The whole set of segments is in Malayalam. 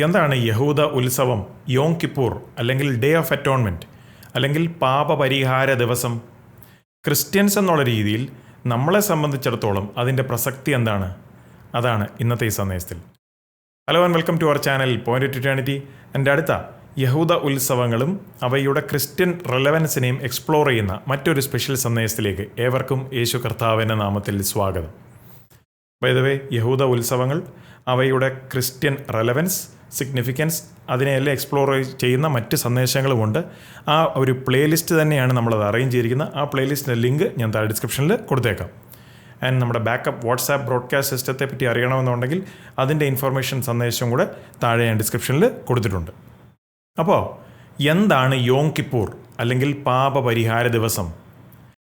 എന്താണ് യഹൂദ ഉത്സവം യോം കിപ്പൂർ അല്ലെങ്കിൽ ഡേ ഓഫ് അറ്റോൺമെന്റ് അല്ലെങ്കിൽ പാപപരിഹാര ദിവസം? ക്രിസ്ത്യൻസ് എന്നുള്ള രീതിയിൽ നമ്മളെ സംബന്ധിച്ചിടത്തോളം അതിന്റെ പ്രസക്തി എന്താണ്? അതാണ് ഇന്നത്തെ ഈ സന്ദേശത്തിൽ. Hello and welcome to our channel point two എന്റെ അടുത്ത യഹൂദ ഉത്സവങ്ങളും അവയുടെ ക്രിസ്ത്യൻ റെലവൻസിനെയും എക്സ്പ്ലോർ ചെയ്യുന്ന മറ്റൊരു സ്പെഷ്യൽ സന്ദേശത്തിലേക്ക് ഏവർക്കും യേശു കർത്താവിന്റെ നാമത്തിൽ സ്വാഗതം. വൈദവേ യഹൂദ ഉത്സവങ്ങൾ അവയുടെ ക്രിസ്ത്യൻ റെലവൻസ് സിഗ്നിഫിക്കൻസ് അതിനെയെല്ലാം എക്സ്പ്ലോർ ചെയ്യുന്ന മറ്റ് സന്ദേശങ്ങളുമുണ്ട് ആ ഒരു പ്ലേലിസ്റ്റ് തന്നെയാണ് നമ്മളത് അറേഞ്ച് ചെയ്തിരിക്കുന്നത്. ആ പ്ലേലിസ്റ്റിന്റെ ലിങ്ക് ഞാൻ താഴെ ഡിസ്ക്രിപ്ഷനിൽ കൊടുത്തേക്കാം. ആൻഡ് നമ്മുടെ ബാക്കപ്പ് വാട്സാപ്പ് ബ്രോഡ്കാസ്റ്റ് സിസ്റ്റത്തെ പറ്റി അറിയണമെന്നുണ്ടെങ്കിൽ അതിന്റെ ഇൻഫർമേഷൻ സന്ദേശം കൂടെ താഴെ ഞാൻ ഡിസ്ക്രിപ്ഷനിൽ കൊടുത്തിട്ടുണ്ട്. അപ്പോൾ എന്താണ് യോം കിപ്പൂർ അല്ലെങ്കിൽ പാപപരിഹാര ദിവസം?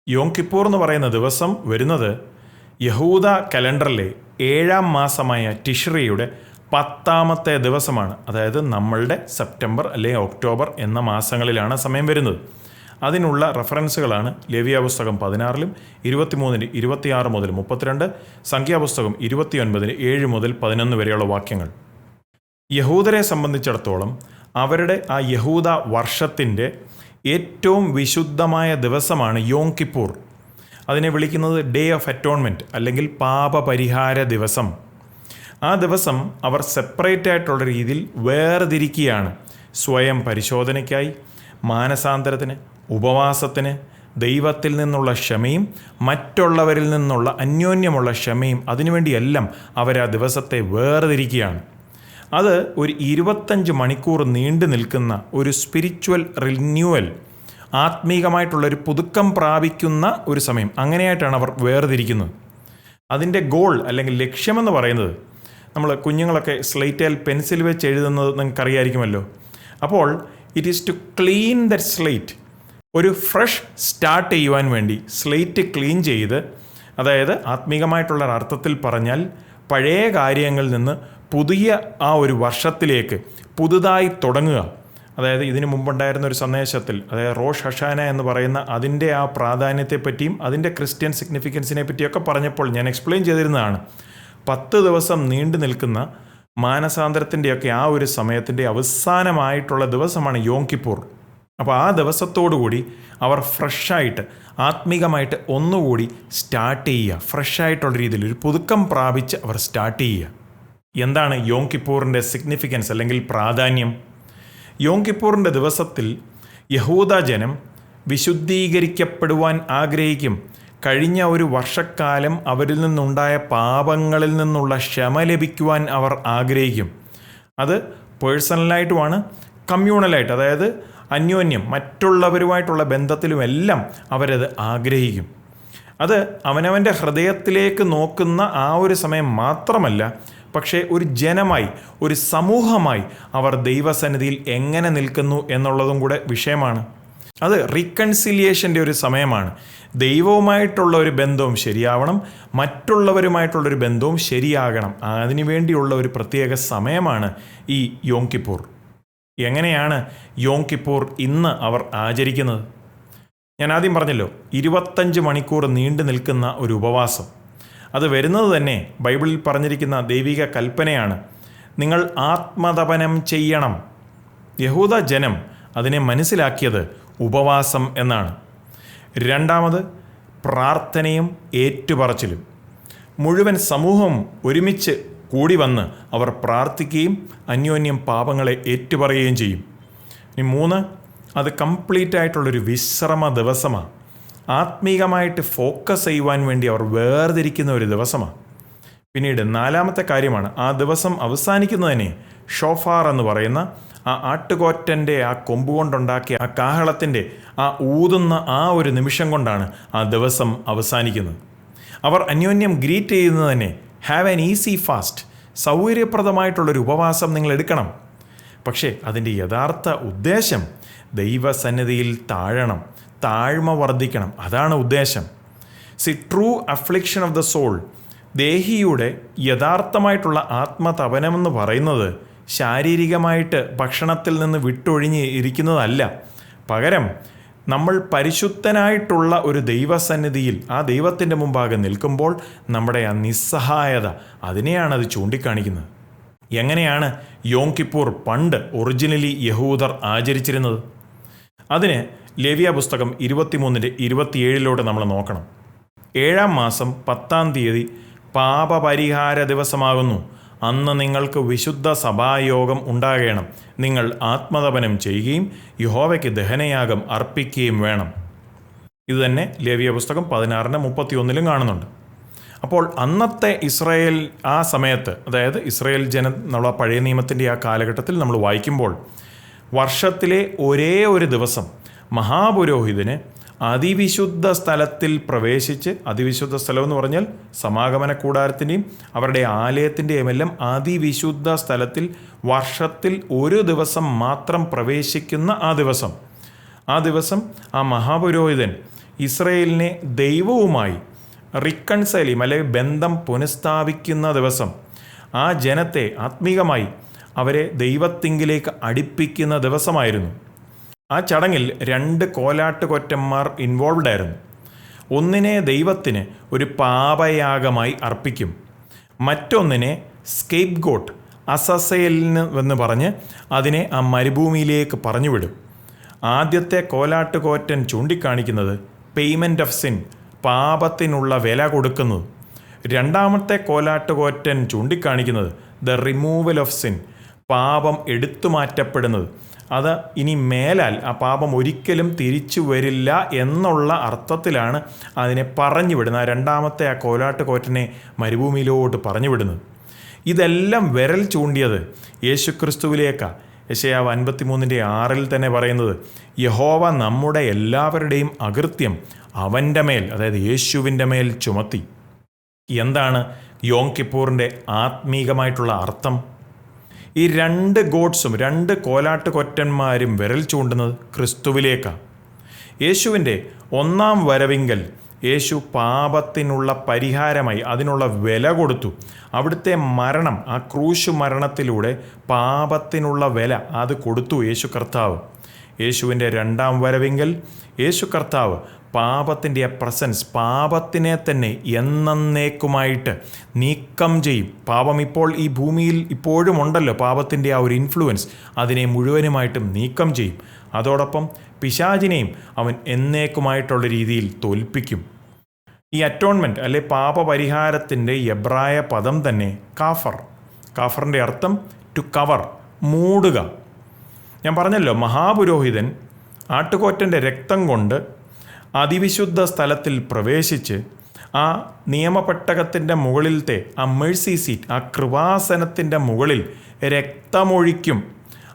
യോം കിപ്പൂർ എന്ന് പറയുന്ന ദിവസം വരുന്നത് യഹൂദ കലണ്ടറിലെ ഏഴാം മാസമായ ടിഷ്രിയുടെ പത്താമത്തെ ദിവസമാണ്. അതായത് നമ്മളുടെ സെപ്റ്റംബർ അല്ലെങ്കിൽ ഒക്ടോബർ എന്ന മാസങ്ങളിലാണ് സമയം വരുന്നത്. അതിനുള്ള റെഫറൻസുകളാണ് ലേവിയ പുസ്തകം പതിനാറിലും ഇരുപത്തിമൂന്നിന് ഇരുപത്തിയാറ് മുതൽ മുപ്പത്തിരണ്ട് സംഖ്യാപുസ്തകം ഇരുപത്തിയൊൻപതിന് ഏഴ് മുതൽ പതിനൊന്ന് വരെയുള്ള വാക്യങ്ങൾ. യഹൂദരെ സംബന്ധിച്ചിടത്തോളം അവരുടെ ആ യഹൂദ വർഷത്തിന്റെ ഏറ്റവും വിശുദ്ധമായ ദിവസമാണ് യോം കിപ്പൂർ. അതിനെ വിളിക്കുന്നത് ഡേ ഓഫ് അറ്റോൺമെന്റ് അല്ലെങ്കിൽ പാപപരിഹാര ദിവസം. ആ ദിവസം അവർ സെപ്പറേറ്റ് ആയിട്ടുള്ള രീതിയിൽ വേർതിരിക്കുകയാണ്. സ്വയം പരിശോധനയ്ക്കായി മാനസാന്തരത്തിന് ഉപവാസത്തിന് ദൈവത്തിൽ നിന്നുള്ള ക്ഷമയും മറ്റുള്ളവരിൽ നിന്നുള്ള അന്യോന്യമുള്ള ക്ഷമയും അതിനുവേണ്ടിയെല്ലാം അവർ ആ ദിവസത്തെ വേർതിരിക്കുകയാണ്. അത് ഒരു ഇരുപത്തഞ്ച് മണിക്കൂർ നീണ്ടു നിൽക്കുന്ന ഒരു സ്പിരിച്വൽ റിന്യൂവൽ ആത്മീകമായിട്ടുള്ളൊരു പുതുക്കം പ്രാപിക്കുന്ന ഒരു സമയം. അങ്ങനെയായിട്ടാണ് അവർ വേർതിരിക്കുന്നത്. അതിന്റെ ഗോൾ അല്ലെങ്കിൽ ലക്ഷ്യമെന്ന് പറയുന്നത് നമ്മൾ കുഞ്ഞുങ്ങളൊക്കെ സ്ലേറ്റേൽ പെൻസിൽ വെച്ച് എഴുതുന്നത് നിങ്ങൾക്ക് അറിയാമായിരിക്കുമല്ലോ അപ്പോൾ it is to clean the slate ഒരു ഫ്രഷ് സ്റ്റാർട്ട് ചെയ്യുവാൻ വേണ്ടി സ്ലേറ്റ് ക്ലീൻ ചെയ്ത് അതായത് ആത്മീകമായിട്ടുള്ള അർത്ഥത്തിൽ പറഞ്ഞാൽ പഴയ കാര്യങ്ങളിൽ നിന്ന് പുതിയ ആ ഒരു വർഷത്തിലേക്ക് പുതുതായി തുടങ്ങുക. അതായത് ഇതിനു മുമ്പുണ്ടായിരുന്ന ഒരു സന്ദേശത്തിൽ അതായത് റോഷ് ഹഷാന എന്ന് പറയുന്ന അതിന്റെ ആ പ്രാധാന്യത്തെപ്പറ്റിയും അതിന്റെ ക്രിസ്ത്യൻ സിഗ്നിഫിക്കൻസിനെ പറ്റിയൊക്കെ പറഞ്ഞപ്പോൾ ഞാൻ എക്സ്പ്ലെയിൻ ചെയ്തിരുന്നതാണ്. പത്ത് ദിവസം നീണ്ടു നിൽക്കുന്ന മാനസാന്തരത്തിന്റെയൊക്കെ ആ ഒരു സമയത്തിന്റെ അവസാനമായിട്ടുള്ള ദിവസമാണ് യോം കിപ്പൂർ. അപ്പോൾ ആ ദിവസത്തോടുകൂടി അവർ ഫ്രഷായിട്ട് ആത്മീകമായിട്ട് ഒന്നുകൂടി സ്റ്റാർട്ട് ചെയ്യുക. ഫ്രഷായിട്ടുള്ള രീതിയിൽ ഒരു പുതുക്കം പ്രാപിച്ച് അവർ സ്റ്റാർട്ട് ചെയ്യുക. എന്താണ് യോം കിപ്പൂറിന്റെ സിഗ്നിഫിക്കൻസ് അല്ലെങ്കിൽ പ്രാധാന്യം? യോം കിപ്പൂറിന്റെ ദിവസത്തിൽ യഹൂദ ജനം വിശുദ്ധീകരിക്കപ്പെടുവാൻ ആഗ്രഹിക്കും. കഴിഞ്ഞ ഒരു വർഷക്കാലം അവരിൽ നിന്നുണ്ടായ പാപങ്ങളിൽ നിന്നുള്ള ക്ഷമ ലഭിക്കുവാൻ അവർ ആഗ്രഹിക്കും. അത് പേഴ്സണലായിട്ടുമാണ് കമ്മ്യൂണലായിട്ട് അതായത് അന്യോന്യം മറ്റുള്ളവരുമായിട്ടുള്ള ബന്ധത്തിലുമെല്ലാം അവരത് ആഗ്രഹിക്കും. അത് അവനവന്റെ ഹൃദയത്തിലേക്ക് നോക്കുന്ന ആ ഒരു സമയം മാത്രമല്ല പക്ഷേ ഒരു ജനമായി ഒരു സമൂഹമായി അവർ ദൈവസന്നിധിയിൽ എങ്ങനെ നിൽക്കുന്നു എന്നുള്ളതും കൂടെ വിഷയമാണ്. അത് റീകൺസിലിയേഷന്റെ ഒരു സമയമാണ്. ദൈവവുമായിട്ടുള്ള ഒരു ബന്ധവും ശരിയാവണം മറ്റുള്ളവരുമായിട്ടുള്ളൊരു ബന്ധവും ശരിയാകണം. അതിനുവേണ്ടിയുള്ള ഒരു പ്രത്യേക സമയമാണ് ഈ യോം കിപ്പൂർ. എങ്ങനെയാണ് യോം കിപ്പൂർ ഇന്ന് അവർ ആചരിക്കുന്നത്? ഞാൻ ആദ്യം പറഞ്ഞല്ലോ ഇരുപത്തഞ്ച് മണിക്കൂർ നീണ്ടു നിൽക്കുന്ന ഒരു ഉപവാസം. അത് വരുന്നത് തന്നെ ബൈബിളിൽ പറഞ്ഞിരിക്കുന്ന ദൈവിക കൽപ്പനയാണ്. നിങ്ങൾ ആത്മതപനം ചെയ്യണം. യഹൂദ ജനം അതിനെ മനസ്സിലാക്കിയത് ഉപവാസം എന്നാണ്. രണ്ടാമത് പ്രാർത്ഥനയും ഏറ്റുപറച്ചിലും. മുഴുവൻ സമൂഹം ഒരുമിച്ച് കൂടി വന്ന് അവർ പ്രാർത്ഥിക്കുകയും അന്യോന്യം പാപങ്ങളെ ഏറ്റുപറയുകയും ചെയ്യും. ഇനി മൂന്ന് അത് കംപ്ലീറ്റ് ആയിട്ടുള്ളൊരു വിശ്രമ ദിവസമാണ് ആത്മീകമായിട്ട് ഫോക്കസ് ചെയ്യുവാൻ വേണ്ടി അവർ വേർതിരിക്കുന്ന ഒരു ദിവസമാണ്. പിന്നീട് നാലാമത്തെ കാര്യമാണ് ആ ദിവസം അവസാനിക്കുന്നതിനെ ഷോഫാർ എന്ന് പറയുന്ന ആ ആട്ടുകോറ്റന്റെ ആ കൊമ്പ് കൊണ്ടുണ്ടാക്കിയ ആ കാഹളത്തിന്റെ ആ ഊതുന്ന ആ ഒരു നിമിഷം കൊണ്ടാണ് ആ ദിവസം അവസാനിക്കുന്നത്. അവർ അന്യോന്യം ഗ്രീറ്റ് ചെയ്യുന്നത് തന്നെ ഹാവ് ആൻ ഈസി ഫാസ്റ്റ് സൗകര്യപ്രദമായിട്ടുള്ളൊരു ഉപവാസം നിങ്ങൾ എടുക്കണം. പക്ഷേ അതിന്റെ യഥാർത്ഥ ഉദ്ദേശം ദൈവസന്നിധിയിൽ താഴണം. താഴ്മ വർദ്ധിക്കണം. അതാണ് ഉദ്ദേശം. See true affliction of the soul ദേഹിയുടെ യഥാർത്ഥമായിട്ടുള്ള ആത്മതപനമെന്ന് പറയുന്നത് ശാരീരികമായിട്ട് ഭക്ഷണത്തിൽ നിന്ന് വിട്ടൊഴിഞ്ഞ് ഇരിക്കുന്നതല്ല. പകരം നമ്മൾ പരിശുദ്ധനായിട്ടുള്ള ഒരു ദൈവസന്നിധിയിൽ ആ ദൈവത്തിന്റെ മുമ്പാകെ നിൽക്കുമ്പോൾ നമ്മുടെ ആ നിസ്സഹായത അതിനെയാണ് അത് ചൂണ്ടിക്കാണിക്കുന്നത്. എങ്ങനെയാണ് യോം കിപ്പൂർ പണ്ട് ഒറിജിനലി യഹൂദർ ആചരിച്ചിരുന്നത്? അതിന് ലേവിയ പുസ്തകം ഇരുപത്തിമൂന്നിന്റെ ഇരുപത്തിയേഴിലൂടെ നമ്മൾ നോക്കണം. ഏഴാം മാസം പത്താം തീയതി പാപപരിഹാര ദിവസമാകുന്നു. അന്ന് നിങ്ങൾക്ക് വിശുദ്ധ സഭായോഗം ഉണ്ടാകണം. നിങ്ങൾ ആത്മതപനം ചെയ്യുകയും യഹോവയ്ക്ക് ദഹനയാഗം അർപ്പിക്കുകയും വേണം. ഇതുതന്നെ ലേവിയ പുസ്തകം പതിനാറിന്റെ മുപ്പത്തിയൊന്നിലും കാണുന്നുണ്ട്. അപ്പോൾ അന്നത്തെ ഇസ്രയേൽ ആ സമയത്ത് അതായത് ഇസ്രയേൽ ജന എന്നുള്ള പഴയ നിയമത്തിന്റെ ആ കാലഘട്ടത്തിൽ നമ്മൾ വായിക്കുമ്പോൾ വർഷത്തിലെ ഒരേ ഒരു ദിവസം മഹാപുരോഹിതന് അതിവിശുദ്ധ സ്ഥലത്തിൽ പ്രവേശിച്ച് അതിവിശുദ്ധ സ്ഥലം എന്ന് പറഞ്ഞാൽ സമാഗമന കൂടാരത്തിന്റെയും അവരുടെ ആലയത്തിന്റെയും എല്ലാം അതിവിശുദ്ധ സ്ഥലത്തിൽ വർഷത്തിൽ ഒരു ദിവസം മാത്രം പ്രവേശിക്കുന്ന ആ ദിവസം. ആ ദിവസം ആ മഹാപുരോഹിതൻ ഇസ്രയേലിനെ ദൈവവുമായി റിക്കൺസൈലിയും അല്ലെങ്കിൽ ബന്ധം പുനഃസ്ഥാപിക്കുന്ന ദിവസം ആ ജനത്തെ ആത്മീകമായി അവരെ ദൈവത്തിങ്കിലേക്ക് അടുപ്പിക്കുന്ന ദിവസമായിരുന്നു. ആ ചടങ്ങിൽ രണ്ട് കോലാട്ടുകൊറ്റന്മാർ ഇൻവോൾവ്ഡ് ആയിരുന്നു. ഒന്നിനെ ദൈവത്തിന് ഒരു പാപയാഗമായി അർപ്പിക്കും. മറ്റൊന്നിനെ സ്കേപ്പ് ഗോട്ട് അസസേലിന് എന്ന് പറഞ്ഞ് അതിനെ ആ മരുഭൂമിയിലേക്ക് പറഞ്ഞുവിടും. ആദ്യത്തെ കോലാട്ടുകോറ്റൻ ചൂണ്ടിക്കാണിക്കുന്നത് പേയ്മെന്റ് ഓഫ് സിൻ പാപത്തിനുള്ള വില കൊടുക്കുന്നത് രണ്ടാമത്തെ കോലാട്ടുകോറ്റൻ ചൂണ്ടിക്കാണിക്കുന്നത് ദ റിമൂവൽ ഓഫ് സിൻ പാപം എടുത്തു മാറ്റപ്പെടുന്നത് അത് ഇനി മേലാൽ ആ പാപം ഒരിക്കലും തിരിച്ചു വരില്ല എന്നുള്ള അർത്ഥത്തിലാണ് അതിനെ പറഞ്ഞു വിടുന്നത് ആ രണ്ടാമത്തെ ആ കോലാട്ടുകോറ്റനെ മരുഭൂമിയിലോട്ട് പറഞ്ഞു വിടുന്നത് ഇതെല്ലാം വിരൽ ചൂണ്ടിയത് യേശുക്രിസ്തുവിലേക്കാണ് യശയാവ് അൻപത്തിമൂന്നിന്റെ ആറിൽ തന്നെ പറയുന്നത് യഹോവ നമ്മുടെ എല്ലാവരുടെയും അകൃത്യം അവന്റെ മേൽ അതായത് യേശുവിന്റെ മേൽ ചുമത്തി. എന്താണ് യോങ് കിപ്പൂറിന്റെ ആത്മീകമായിട്ടുള്ള അർത്ഥം? ഈ രണ്ട് ഗോഡ്സും രണ്ട് കോലാട്ട് കൊറ്റന്മാരും വിരൽ ചൂണ്ടുന്നത് ക്രിസ്തുവിലേക്കാണ് യേശുവിന്റെ ഒന്നാം വരവിങ്കൽ യേശു പാപത്തിനുള്ള പരിഹാരമായി അതിനുള്ള വില കൊടുത്തു. അവിടുത്തെ മരണം ആ ക്രൂശു മരണത്തിലൂടെ പാപത്തിനുള്ള വില അത് കൊടുത്തു യേശു കർത്താവ്. യേശുവിന്റെ രണ്ടാം വരവിങ്കൽ. യേശു കർത്താവ് പാപത്തിന്റെ പ്രസൻസ് പാപത്തിനെ തന്നെ എന്നേക്കുമായിട്ട് നീക്കം ചെയ്യും. പാപം ഇപ്പോൾ ഈ ഭൂമിയിൽ ഇപ്പോഴും ഉണ്ടല്ലോ. പാപത്തിന്റെ ആ ഒരു ഇൻഫ്ലുവൻസ് അതിനെ മുഴുവനുമായിട്ടും നീക്കം ചെയ്യും. അതോടൊപ്പം പിശാചിനെയും അവൻ എന്നേക്കുമായിട്ടുള്ള രീതിയിൽ തോൽപ്പിക്കും. ഈ അറ്റോൺമെന്റ് അല്ലെ പാപപരിഹാരത്തിന്റെ എബ്രായ പദം തന്നെ കാഫർ. കാഫറിന്റെ അർത്ഥം ടു കവർ മൂടുക. ഞാൻ പറഞ്ഞല്ലോ മഹാപുരോഹിതൻ ആട്ടുകോറ്റന്റെ രക്തം കൊണ്ട് അതിവിശുദ്ധ സ്ഥലത്തിൽ പ്രവേശിച്ച് ആ നിയമപ്പെട്ടകത്തിന്റെ മുകളിലത്തെ ആ മേഴ്സി സീറ്റ് ആ കൃപാസനത്തിന്റെ മുകളിൽ രക്തമൊഴിക്കും.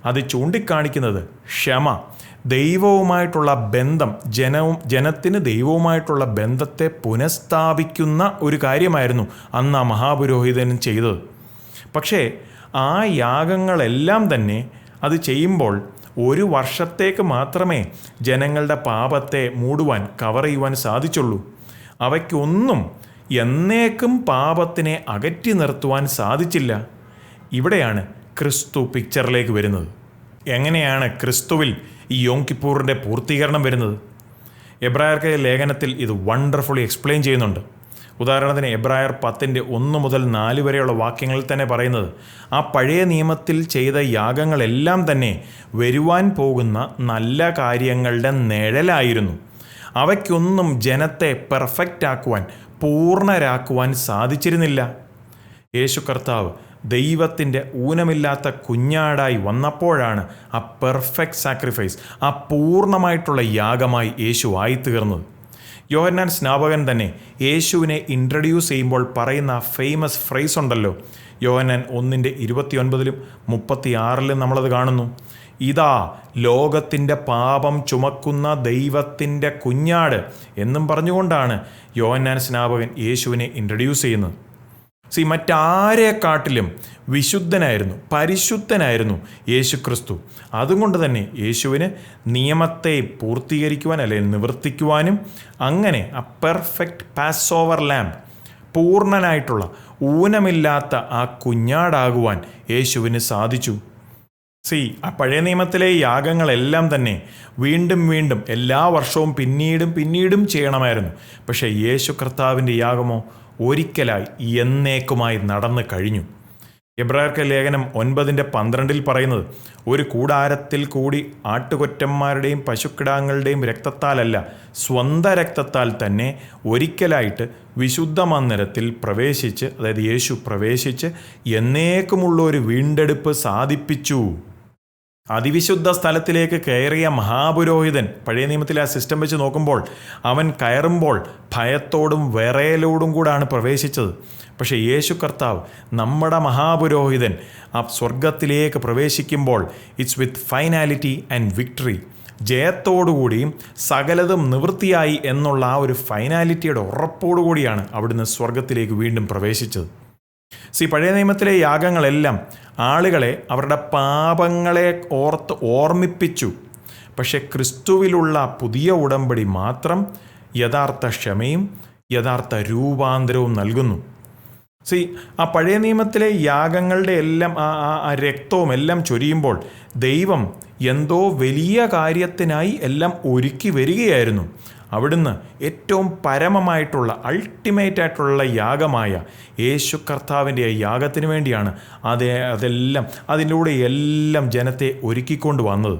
അത് ചൂണ്ടിക്കാണിക്കുന്നത് ക്ഷമ ദൈവവുമായിട്ടുള്ള ബന്ധം ജനവും ജനത്തിന് ദൈവവുമായിട്ടുള്ള ബന്ധത്തെ പുനഃസ്ഥാപിക്കുന്ന ഒരു കാര്യമായിരുന്നു അന്ന് ആ മഹാപുരോഹിതൻ ചെയ്തത്. പക്ഷേ ആ യാഗങ്ങളെല്ലാം തന്നെ അത് ചെയ്യുമ്പോൾ ഒരു വർഷത്തേക്ക് മാത്രമേ ജനങ്ങളുടെ പാപത്തെ മൂടുവാൻ കവർ ചെയ്യുവാൻ സാധിച്ചുള്ളൂ. അവയ്ക്കൊന്നും എന്നേക്കും പാപത്തിനെ അകറ്റി നിർത്തുവാൻ സാധിച്ചില്ല. ഇവിടെയാണ് ക്രിസ്തു പിക്ചറിലേക്ക് വരുന്നത്. എങ്ങനെയാണ് ക്രിസ്തുവിൽ ഈ യോങ്കിപ്പൂറിന്റെ പൂർത്തീകരണം വരുന്നത്? എബ്രായർക്ക് ലേഖനത്തിൽ ഇത് വണ്ടർഫുള്ളി എക്സ്പ്ലെയിൻ ചെയ്യുന്നുണ്ട്. ഉദാഹരണത്തിന് എബ്രായർ പത്തിന്റെ ഒന്ന് മുതൽ നാല് വരെയുള്ള വാക്യങ്ങളിൽ തന്നെ പറയുന്നത് ആ പഴയ നിയമത്തിൽ ചെയ്ത യാഗങ്ങളെല്ലാം തന്നെ വരുവാൻ പോകുന്ന നല്ല കാര്യങ്ങളുടെ നിഴലായിരുന്നു. അവയ്ക്കൊന്നും ജനത്തെ പെർഫെക്റ്റ് ആക്കുവാൻ പൂർണരാക്കുവാൻ സാധിച്ചിരുന്നില്ല. യേശു കർത്താവ് ദൈവത്തിന്റെ ഊനമില്ലാത്ത കുഞ്ഞാടായി വന്നപ്പോഴാണ് ആ പെർഫെക്റ്റ് സാക്രിഫൈസ് ആ പൂർണമായിട്ടുള്ള യാഗമായി യേശു ആയിത്തീർന്നത്. യോഹന്നാൻ സ്നാപകൻ തന്നെ യേശുവിനെ ഇൻട്രൊഡ്യൂസ് ചെയ്യുമ്പോൾ പറയുന്ന ഫേമസ് ഫ്രേസ് ഉണ്ടല്ലോ. യോഹന്നാൻ ഒന്നിന്റെ ഇരുപത്തിയൊൻപതിലും മുപ്പത്തിയാറിലും നമ്മളത് കാണുന്നു. ഇതാ ലോകത്തിന്റെ പാപം ചുമക്കുന്ന ദൈവത്തിന്റെ കുഞ്ഞാട് എന്നും പറഞ്ഞുകൊണ്ടാണ് യോഹന്നാൻ സ്നാപകൻ യേശുവിനെ ഇൻട്രൊഡ്യൂസ് ചെയ്യുന്നത്. സി മറ്റാരെക്കാട്ടിലും വിശുദ്ധനായിരുന്നു പരിശുദ്ധനായിരുന്നു യേശു ക്രിസ്തു അതുകൊണ്ട് തന്നെ യേശുവിന് നിയമത്തെ പൂർത്തീകരിക്കുവാൻ അല്ലെങ്കിൽ നിവർത്തിക്കുവാനും അങ്ങനെ ആ പെർഫെക്റ്റ് പാസ് ഓവർ ലാമ്പ് പൂർണനായിട്ടുള്ള ഊനമില്ലാത്ത ആ കുഞ്ഞാടാകുവാൻ യേശുവിന് സാധിച്ചു. സി ആ പഴയ നിയമത്തിലെ യാഗങ്ങളെല്ലാം തന്നെ വീണ്ടും വീണ്ടും എല്ലാ വർഷവും പിന്നീടും പിന്നീടും ചെയ്യണമായിരുന്നു. പക്ഷേ യേശു കർത്താവിന്റെ യാഗമോ ഒരിക്കലായി എന്നേക്കുമായി നടന്നു കഴിഞ്ഞു. എബ്രായർക്ക് ലേഖനം ഒൻപതിന്റെ പന്ത്രണ്ടിൽ പറയുന്നത് ഒരു കൂടാരത്തിൽ കൂടി ആട്ടുകൊറ്റന്മാരുടെയും പശുക്കിടാങ്ങളുടെയും രക്തത്താലല്ല സ്വന്ത രക്തത്താൽ തന്നെ ഒരിക്കലായിട്ട് വിശുദ്ധ മന്ദിരത്തിൽ പ്രവേശിച്ച് അതായത് യേശു പ്രവേശിച്ച് എന്നേക്കുമുള്ള ഒരു വീണ്ടെടുപ്പ് സാധിപ്പിച്ചു. അതിവിശുദ്ധ സ്ഥലത്തിലേക്ക് കയറിയ മഹാപുരോഹിതൻ പഴയ നിയമത്തിൽ ആ സിസ്റ്റം വെച്ച് നോക്കുമ്പോൾ അവൻ കയറുമ്പോൾ ഭയത്തോടും വിറയലോടും കൂടാണ് പ്രവേശിച്ചത്. പക്ഷേ യേശു കർത്താവ് നമ്മുടെ മഹാപുരോഹിതൻ ആ സ്വർഗത്തിലേക്ക് പ്രവേശിക്കുമ്പോൾ it's with finality and victory ജയത്തോടുകൂടിയും സകലതും നിവൃത്തിയായി എന്നുള്ള ആ ഒരു ഫൈനാലിറ്റിയുടെ ഉറപ്പോടുകൂടിയാണ് അവിടുന്ന് സ്വർഗത്തിലേക്ക് വീണ്ടും പ്രവേശിച്ചത്. സി പഴയ നിയമത്തിലെ യാഗങ്ങളെല്ലാം ആളുകളെ അവരുടെ പാപങ്ങളെ ഓർത്ത് ഓർമ്മിപ്പിച്ചു. പക്ഷെ ക്രിസ്തുവിലുള്ള പുതിയ ഉടമ്പടി മാത്രം യഥാർത്ഥ ക്ഷമയും യഥാർത്ഥ രൂപാന്തരവും നൽകുന്നു. സി ആ പഴയ നിയമത്തിലെ യാഗങ്ങളുടെ എല്ലാം ആ ആ രക്തവും എല്ലാം ചൊരിയുമ്പോൾ ദൈവം എന്തോ വലിയ കാര്യത്തിനായി എല്ലാം ഒരുക്കി വരികയായിരുന്നു. അവിടുന്ന് ഏറ്റവും പരമമായിട്ടുള്ള അൾട്ടിമേറ്റ് ആയിട്ടുള്ള യാഗമായ യേശു കർത്താവിന്റെ യാഗത്തിന് വേണ്ടിയാണ് അതേ അതെല്ലാം അതിലൂടെ എല്ലാം ജനത്തെ ഒരുക്കിക്കൊണ്ട് വന്നത്.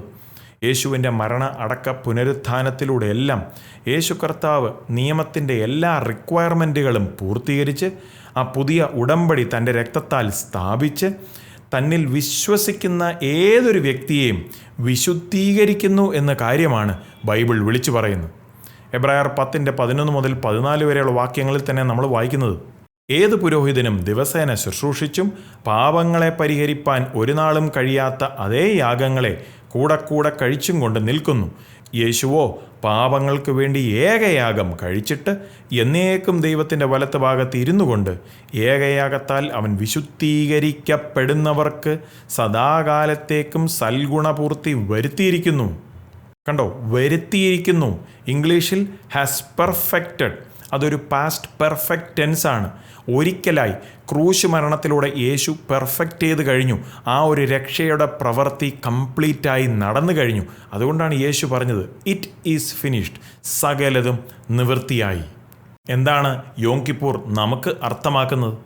യേശുവിന്റെ മരണ അടക്ക പുനരുത്ഥാനത്തിലൂടെ എല്ലാം യേശു കർത്താവ് നിയമത്തിന്റെ എല്ലാ റിക്വയർമെന്റുകളും പൂർത്തീകരിച്ച് ആ പുതിയ ഉടമ്പടി തന്റെ രക്തത്താൽ സ്ഥാപിച്ച് തന്നിൽ വിശ്വസിക്കുന്ന ഏതൊരു വ്യക്തിയെയും വിശുദ്ധീകരിക്കുന്നു എന്ന കാര്യമാണ് ബൈബിൾ വിളിച്ചു പറയുന്നത്. എബ്രായർ പത്തിന്റെ പതിനൊന്ന് മുതൽ പതിനാല് വരെയുള്ള വാക്യങ്ങളിൽ തന്നെ നമ്മൾ വായിക്കുന്നത്. ഏത് പുരോഹിതനും ദിവസേന ശുശ്രൂഷിച്ചും പാപങ്ങളെ പരിഹരിപ്പാൻ ഒരു നാളും കഴിയാത്ത അതേ യാഗങ്ങളെ കൂടെ കൂടെ കഴിച്ചും കൊണ്ട് നിൽക്കുന്നു. യേശുവോ പാപങ്ങൾക്ക് വേണ്ടി ഏകയാഗം കഴിച്ചിട്ട് എന്നേക്കും ദൈവത്തിന്റെ വലത്ത് ഭാഗത്ത് ഇരുന്നു കൊണ്ട് ഏകയാഗത്താൽ അവൻ വിശുദ്ധീകരിക്കപ്പെടുന്നവർക്ക് സദാകാലത്തേക്കും സൽഗുണപൂർത്തി വരുത്തിയിരിക്കുന്നു. കണ്ടോ? വരുത്തിയിരിക്കുന്നു. ഇംഗ്ലീഷിൽ ഹാസ് പെർഫെക്റ്റഡ് അതൊരു പാസ്റ്റ് പെർഫെക്റ്റ് ടെൻസ് ആണ്. ഒരിക്കലായി ക്രൂശ് മരണത്തിലൂടെ യേശു പെർഫെക്റ്റ് ചെയ്ത് കഴിഞ്ഞു. ആ ഒരു രക്ഷയുടെ പ്രവൃത്തി കംപ്ലീറ്റായി നടന്നു കഴിഞ്ഞു. അതുകൊണ്ടാണ് യേശു പറഞ്ഞത് ഇറ്റ് ഈസ് ഫിനിഷ്ഡ് സകലതും നിവൃത്തിയായി. എന്താണ് യോം കിപ്പൂർ നമുക്ക് അർത്ഥമാക്കുന്നത്?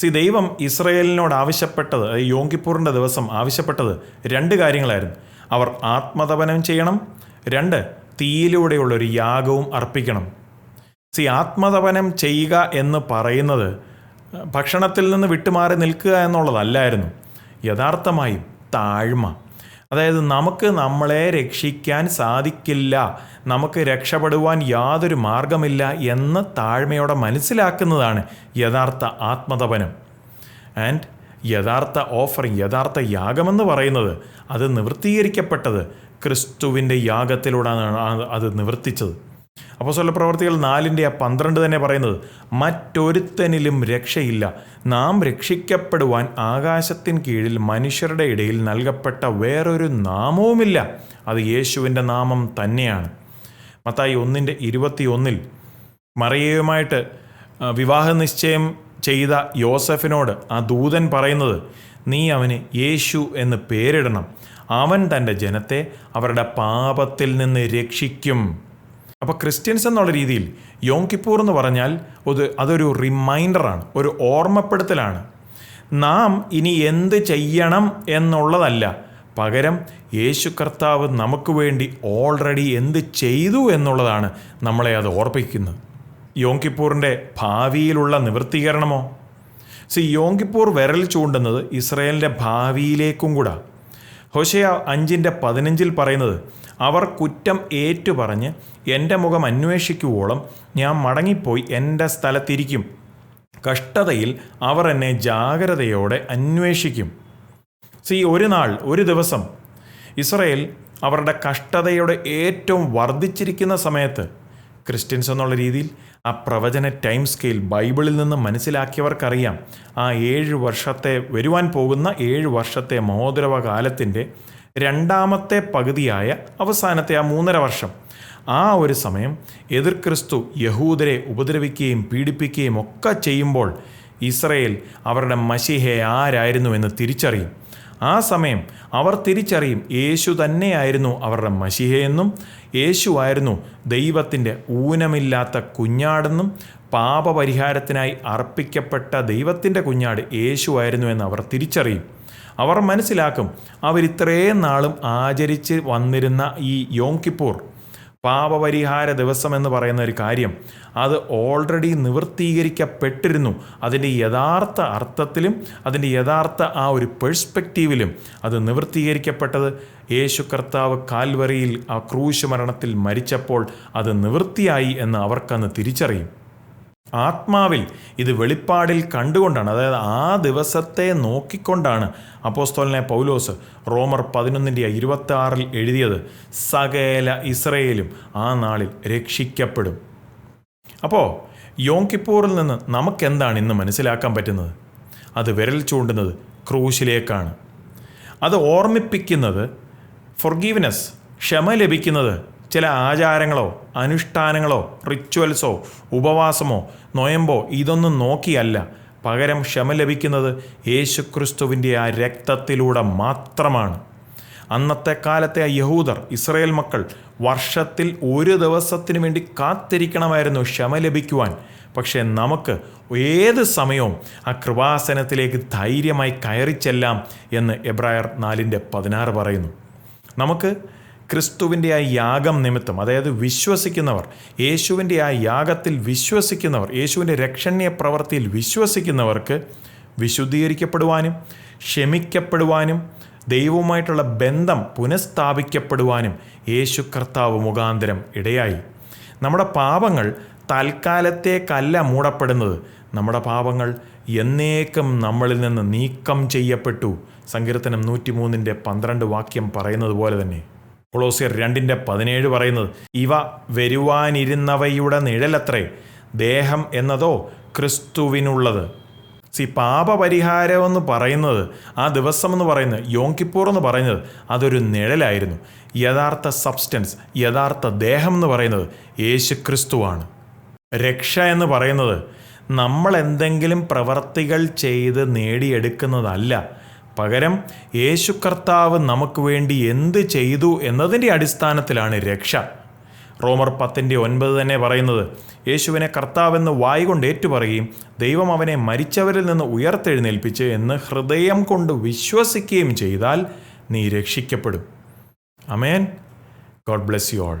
സി ദൈവം ഇസ്രയേലിനോട് ആവശ്യപ്പെട്ടത് യോം കിപ്പൂറിന്റെ ദിവസം ആവശ്യപ്പെട്ടത് രണ്ട് കാര്യങ്ങളായിരുന്നു. അവർ ആത്മതപനം ചെയ്യണം. രണ്ട് തീയിലൂടെയുള്ളൊരു യാഗവും അർപ്പിക്കണം. സി ആത്മതപനം ചെയ്യുക എന്ന് പറയുന്നത് ഭക്ഷണത്തിൽ നിന്ന് വിട്ടുമാറി നിൽക്കുക എന്നുള്ളതല്ലായിരുന്നു. യഥാർത്ഥമായും താഴ്മ. അതായത് നമുക്ക് നമ്മളെ രക്ഷിക്കാൻ സാധിക്കില്ല നമുക്ക് രക്ഷപ്പെടുവാൻ യാതൊരു മാർഗമില്ല എന്ന് താഴ്മയോടെ മനസ്സിലാക്കുന്നതാണ് യഥാർത്ഥ ആത്മതപനം. ആൻഡ് യഥാർത്ഥ ഓഫറിങ് യഥാർത്ഥ യാഗമെന്ന് പറയുന്നത് അത് നിവൃത്തീകരിക്കപ്പെട്ടത് ക്രിസ്തുവിന്റെ യാഗത്തിലൂടെയാണ് അത് നിവർത്തിച്ചത്. അപ്പോൾ സ്വല പ്രവർത്തികൾ നാലിന്റെ ആ പന്ത്രണ്ട് തന്നെ പറയുന്നത് മറ്റൊരുത്തനിലും രക്ഷയില്ല. നാം രക്ഷിക്കപ്പെടുവാൻ ആകാശത്തിന് കീഴിൽ മനുഷ്യരുടെ ഇടയിൽ നൽകപ്പെട്ട വേറൊരു നാമവുമില്ല. അത് യേശുവിന്റെ നാമം തന്നെയാണ്. മത്തായി ഒന്നിന്റെ ഇരുപത്തി ഒന്നിൽ മറിയയുമായിട്ട് വിവാഹ നിശ്ചയം ചെയ്ത യോസഫിനോട് ആ ദൂതൻ പറയുന്നത് നീ അവന് യേശു എന്ന് പേരിടണം. അവൻ തന്റെ ജനത്തെ അവരുടെ പാപത്തിൽ നിന്ന് രക്ഷിക്കും. അപ്പോൾ ക്രിസ്ത്യൻസ് എന്നുള്ള രീതിയിൽ യോം കിപ്പൂർ എന്ന് പറഞ്ഞാൽ ഒരു അതൊരു റിമൈൻഡറാണ് ഒരു ഓർമ്മപ്പെടുത്തലാണ്. നാം ഇനി എന്ത് ചെയ്യണം എന്നുള്ളതല്ല പകരം യേശു കർത്താവ് നമുക്ക് വേണ്ടി ഓൾറെഡി എന്ത് ചെയ്തു എന്നുള്ളതാണ് നമ്മളെ അത് ഓർപ്പിക്കുന്നത്. യോം കിപ്പൂറിന്റെ ഭാവിയിലുള്ള നിവൃത്തീകരണമോ? സി യോം കിപ്പൂർ വിരൽ ചൂണ്ടുന്നത് ഇസ്രയേലിന്റെ ഭാവിയിലേക്കും കൂടാ. ഹോഷയ അഞ്ചിന്റെ പതിനഞ്ചിൽ പറയുന്നത് അവർ കുറ്റം ഏറ്റുപറഞ്ഞ് എന്റെ മുഖം അന്വേഷിക്കുവോളം ഞാൻ മടങ്ങിപ്പോയി എന്റെ സ്ഥലത്തിരിക്കും. കഷ്ടതയിൽ അവർ എന്നെ ജാഗ്രതയോടെ അന്വേഷിക്കും. സി ഒരു നാൾ ഒരു ദിവസം ഇസ്രയേൽ അവരുടെ കഷ്ടതയുടെ ഏറ്റവും വർദ്ധിച്ചിരിക്കുന്ന സമയത്ത് ക്രിസ്ത്യൻസ് എന്നുള്ള രീതിയിൽ ആ പ്രവചന ടൈം സ്കെയിൽ ബൈബിളിൽ നിന്ന് മനസ്സിലാക്കിയവർക്കറിയാം. ആ ഏഴ് വർഷത്തെ വരുവാൻ പോകുന്ന ഏഴ് വർഷത്തെ മഹോദരവ കാലത്തിന്റെ രണ്ടാമത്തെ പകുതിയായ അവസാനത്തെ ആ മൂന്നര വർഷം. ആ ഒരു സമയം എതിർ ക്രിസ്തു യഹൂദരെ ഉപദ്രവിക്കുകയും പീഡിപ്പിക്കുകയും ഒക്കെ ചെയ്യുമ്പോൾ ഇസ്രയേൽ അവരുടെ മഷിഹെ ആരായിരുന്നു എന്ന് തിരിച്ചറിയും. ആ സമയം അവർ തിരിച്ചറിയും യേശു തന്നെയായിരുന്നു അവരുടെ മഷിഹയെന്നും യേശുവായിരുന്നു ദൈവത്തിന്റെ ഊനമില്ലാത്ത കുഞ്ഞാടെന്നും പാപപരിഹാരത്തിനായി അർപ്പിക്കപ്പെട്ട ദൈവത്തിന്റെ കുഞ്ഞാട് യേശുവായിരുന്നു എന്ന് അവർ തിരിച്ചറിയും. അവർ മനസ്സിലാക്കും അവരിത്രയും നാളും ആചരിച്ച് വന്നിരുന്ന ഈ യോം കിപ്പൂർ പാപപരിഹാര ദിവസം എന്ന് പറയുന്ന ഒരു കാര്യം അത് ഓൾറെഡി നിവൃത്തീകരിക്കപ്പെട്ടിരുന്നു അതിന്റെ യഥാർത്ഥ അർത്ഥത്തിലും അതിന്റെ യഥാർത്ഥ ആ ഒരു പെർസ്പെക്റ്റീവിലും അത് നിവൃത്തീകരിക്കപ്പെട്ടത് യേശു കർത്താവ് കാൽവറിയിൽ ആ ക്രൂശ് മരണത്തിൽ മരിച്ചപ്പോൾ അത് നിവൃത്തിയായി എന്ന് അവർക്കന്ന് തിരിച്ചറിയും. ആത്മാവിൽ ഇത് വെളിപ്പാടിൽ കണ്ടുകൊണ്ടാണ് അതായത് ആ ദിവസത്തെ നോക്കിക്കൊണ്ടാണ് അപ്പോസ്തോലിനെ പൗലോസ് റോമർ പതിനൊന്നിന്റെ ഇരുപത്തി ആറിൽ എഴുതിയത് സകല ഇസ്രയേലും ആ നാളിൽ രക്ഷിക്കപ്പെടും. അപ്പോൾ യോങ്കിപ്പൂറിൽ നിന്ന് നമുക്കെന്താണ് ഇന്ന് മനസ്സിലാക്കാൻ പറ്റുന്നത്? അത് വിരൽ ചൂണ്ടുന്നത് ക്രൂശിലേക്കാണ്. അത് ഓർമ്മിപ്പിക്കുന്നത് ഫൊർഗീവ്നെസ് ക്ഷമ ലഭിക്കുന്നത് ചില ആചാരങ്ങളോ അനുഷ്ഠാനങ്ങളോ റിച്വൽസോ ഉപവാസമോ നൊയമ്പോ ഇതൊന്നും നോക്കിയല്ല. പകരം ക്ഷമ ലഭിക്കുന്നത് യേശുക്രിസ്തുവിന്റെ ആ രക്തത്തിലൂടെ മാത്രമാണ്. അന്നത്തെ കാലത്തെ യഹൂദർ ഇസ്രയേൽ മക്കൾ വർഷത്തിൽ ഒരു ദിവസത്തിന് വേണ്ടി കാത്തിരിക്കണമായിരുന്നു ക്ഷമ ലഭിക്കുവാൻ. പക്ഷേ നമുക്ക് ഏത് സമയവും ആ കൃപാസനത്തിലേക്ക് ധൈര്യമായി കയറിച്ചെല്ലാം എന്ന് എബ്രായർ നാലിന്റെ പതിനാറ് പറയുന്നു. നമുക്ക് ക്രിസ്തുവിന്റെ ആ യാഗം നിമിത്തം അതായത് വിശ്വസിക്കുന്നവർ യേശുവിന്റെ ആ യാഗത്തിൽ വിശ്വസിക്കുന്നവർ യേശുവിന്റെ രക്ഷണീയ പ്രവൃത്തിയിൽ വിശ്വസിക്കുന്നവർക്ക് വിശുദ്ധീകരിക്കപ്പെടുവാനും ക്ഷമിക്കപ്പെടുവാനും ദൈവവുമായിട്ടുള്ള ബന്ധം പുനഃസ്ഥാപിക്കപ്പെടുവാനും യേശു കർത്താവ് മുഖാന്തരം ഇടയായി. നമ്മുടെ പാപങ്ങൾ തൽക്കാലത്തേക്കല്ല മൂടപ്പെടുന്നത്. നമ്മുടെ പാപങ്ങൾ എന്നേക്കും നമ്മളിൽ നിന്ന് നീക്കം ചെയ്യപ്പെട്ടു. സങ്കീർത്തനം നൂറ്റിമൂന്നിന്റെ പന്ത്രണ്ട് വാക്യം പറയുന്നത് പോലെ തന്നെ. കൊളോസിയർ രണ്ടിന്റെ പതിനേഴ് പറയുന്നത് ഇവ വരുവാനിരുന്നവയുടെ നിഴലത്രേ ദേഹം എന്നതോ ക്രിസ്തുവിനുള്ളത്. സി പാപപരിഹാരം എന്ന് പറയുന്നത് ആ ദിവസം എന്ന് പറയുന്നത് യോങ്കിപ്പൂർ എന്ന് പറയുന്നത് അതൊരു നിഴലായിരുന്നു. യഥാർത്ഥ സബ്സ്റ്റൻസ് യഥാർത്ഥ ദേഹം എന്ന് പറയുന്നത് യേശു ക്രിസ്തുവാണ് രക്ഷ എന്ന് പറയുന്നത് നമ്മൾ എന്തെങ്കിലും പ്രവർത്തികൾ ചെയ്ത് നേടിയെടുക്കുന്നതല്ല. പകരം യേശു കർത്താവ് നമുക്ക് വേണ്ടി എന്ത് ചെയ്തു എന്നതിന്റെ അടിസ്ഥാനത്തിലാണ് രക്ഷ. റോമർ പത്തിന്റെ ഒൻപത് തന്നെ പറയുന്നത് യേശുവിനെ കർത്താവെന്ന് വായികൊണ്ട് ഏറ്റുപറയുകയും ദൈവം അവനെ മരിച്ചവരിൽ നിന്ന് ഉയർത്തെഴുന്നേൽപ്പിച്ച് എന്ന് ഹൃദയം കൊണ്ട് വിശ്വസിക്കുകയും ചെയ്താൽ നീ രക്ഷിക്കപ്പെടും. Amen God bless you all